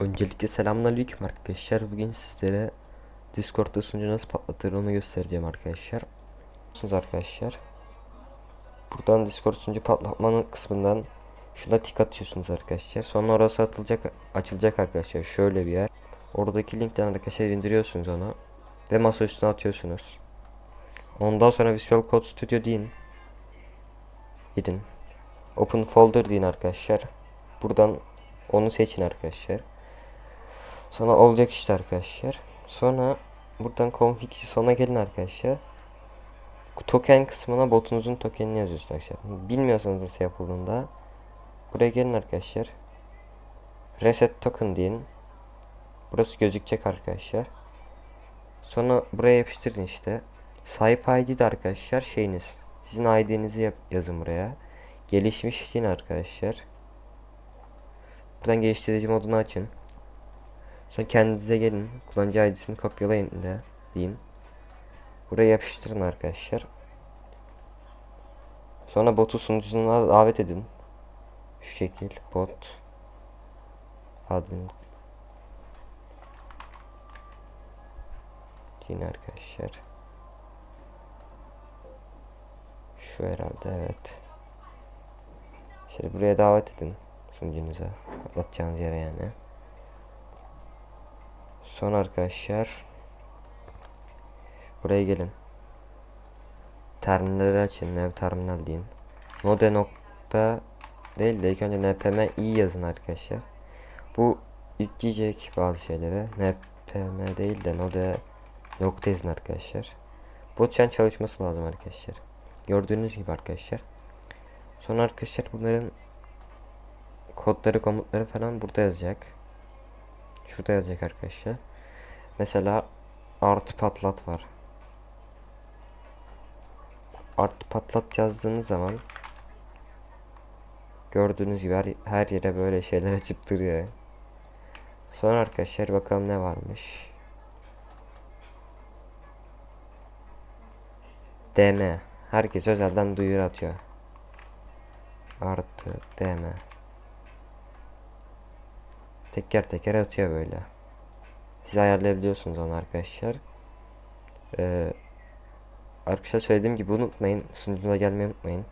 Öncelikle selamünaleyküm arkadaşlar. Bugün sizlere Discord'da sunucu nasıl patlatır onu göstereceğim arkadaşlar. Biliyorsunuz arkadaşlar. Buradan Discord sunucu patlatmanın kısmından şuna tik atıyorsunuz arkadaşlar. Sonra orası atılacak açılacak arkadaşlar. Şöyle bir yer. Oradaki linkten arkadaşlar indiriyorsunuz onu ve masa üstüne atıyorsunuz. Ondan sonra Visual Code Studio deyin. Gidin. Open folder deyin arkadaşlar. Buradan onu seçin arkadaşlar. Sonra olacak işte arkadaşlar. Sonra buradan config sona gelin arkadaşlar. Token kısmına botunuzun tokenini yazıyorsunuz arkadaşlar. Bilmiyorsanız nasıl yapıldığında buraya gelin arkadaşlar. Reset token deyin. Burası gözükecek arkadaşlar. Sonra buraya yapıştırın işte. Sahip ID arkadaşlar şeyiniz. Sizin ID'nizi yazın buraya. Gelişmiş için arkadaşlar. Buradan geliştirici modunu açın. Sonra kendinize gelin. Kullanıcı ID'sini kopyalayın de deyin. Buraya yapıştırın arkadaşlar. Sonra botu sunucusuna davet edin. Şu şekil bot admin deyin arkadaşlar. Şu herhalde evet. Şöyle buraya davet edin sunucunuza. Atlatacağınız yere yani. Son arkadaşlar. Buraya gelin. Terminali açın. Ev terminal deyin. Node nokta değil de ilk önce npm i yazın arkadaşlar. Bu yükleyecek bazı şeylere. npm değil de node nokta yazın arkadaşlar. Şu an çalışması lazım arkadaşlar. Gördüğünüz gibi arkadaşlar. Sonra arkadaşlar bunların kodları komutları falan burada yazacak. Şurada yazacak arkadaşlar. Mesela artı patlat var. Artı patlat yazdığınız zaman gördüğünüz gibi her, her yere böyle şeyler açıp duruyor. Sonra arkadaşlar bakalım ne varmış. DM. Herkes özelden duyuru atıyor. Artı DM. Teker teker atıyor böyle. Siz ayarlayabiliyorsunuz onu arkadaşlar. Ee, arkadaşlar söylediğim gibi unutmayın. Sunucumuza gelmeyi unutmayın.